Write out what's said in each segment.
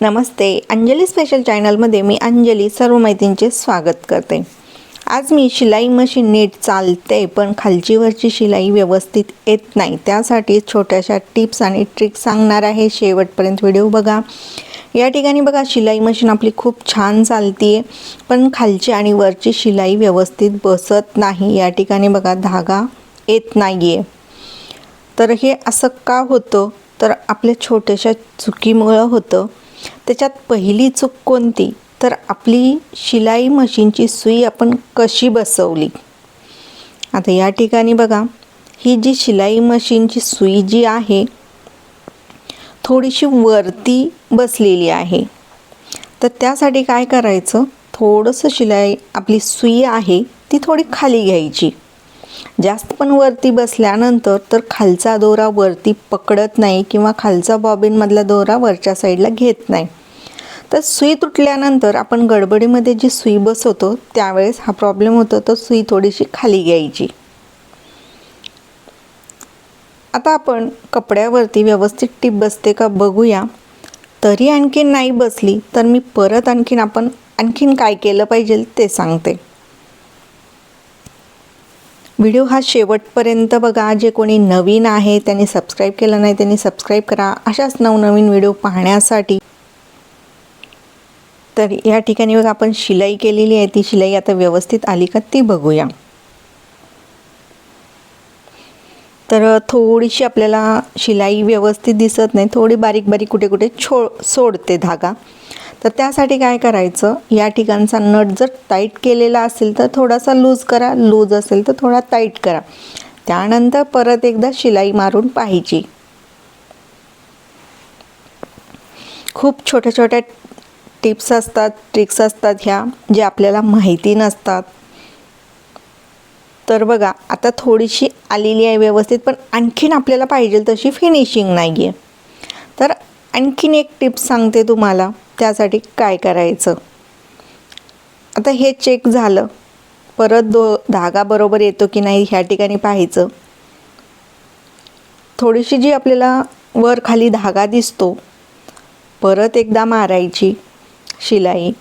नमस्ते. Anjali special चॅनलमध्ये मी अंजली सर्व माहितींचे स्वागत करते. आज मी शिलाई मशीन नीट चालते पण खालची वरची शिलाई व्यवस्थित येत नाही. त्यासाठी छोट्याशा टिप्स आणि ट्रिक्स सांगणार आहे. शेवटपर्यंत व्हिडिओ बघा. या ठिकाणी बघा शिलाई मशीन आपली खूप छान चालती आहे पण खालची आणि वरची शिलाई व्यवस्थित बसत नाही. या ठिकाणी बघा धागा येत नाही आहे तर हे असं का होतं? तर आपल्या छोट्याशा चुकीमुळं होतं. त्याच्यात पहिली चूक कोणती? तर आपली शिलाई मशीनची सुई आपण कशी बसवली? आता या ठिकाणी बघा ही जी शिलाई मशीनची सुई जी आहे थोडीशी वरती बसलेली आहे. तर त्यासाठी काय करायचं? थोडंसं शिलाई आपली सुई आहे ती थोडी खाली घ्यायची. जास्त पण वरती बसल्यानंतर तर खालचा दोरा वरती पकडत नाही किंवा खालचा बॉबिनमधला दोरा वरच्या साईडला घेत नाही. तर सुई तुटल्यानंतर आपण गडबडीमध्ये जी सुई बसवतो त्यावेळेस हा प्रॉब्लेम होतो तर सुई थोडीशी खाली घ्यायची. आता आपण कपड्यावरती व्यवस्थित टीप बसते का बघूया. तरी आणखीन नाही बसली तर मी परत आणखीन आपण आणखीन काय केलं पाहिजे ते सांगते. व्हिडिओ हा शेवटपर्यंत बघा. जे कोणी नवीन आहे त्यांनी सबस्क्राईब केलं नाही त्यांनी सबस्क्राईब करा. अशाच नवनवीन व्हिडिओ पाहण्यासाठी. तर या ठिकाणी बघा आपण शिलाई केलेली आहे. ती शिलाई आता व्यवस्थित आली का ती बघूया. तर थोडीशी आपल्याला शिलाई व्यवस्थित दिसत नाही. थोडी बारीक बारीक कुठे कुठे छो सोडते धागा. तर त्यासाठी काय करायचं? या ठिकाणचा नट जर टाईट केलेला असेल तर थोडासा लूज करा. लूज असेल तर थोडा टाईट करा. त्यानंतर परत एकदा शिलाई मारून पाहिजे. खूप छोट्या छोट्या टिप्स असतात ट्रिक्स असतात ह्या जे आपल्याला माहिती नसतात. तर बघा आता थोडीशी आलेली आहे व्यवस्थित पण आणखीन आपल्याला पाहिजे तशी फिनिशिंग नाही आहे तर आणखीन एक टिप्स सांगते तुम्हाला. त्यासाठी काय करायचं? आता हे चेक झालं. परत दो धागा बरोबर येतो की नाही ह्या ठिकाणी पाहायचं. थोडीशी जी आपल्याला वर खाली धागा दिसतो परत एकदा मारायची शिलाई.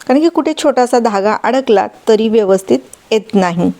कारण की कुठे छोटासा धागा अडकला तरी व्यवस्थित येत नाही.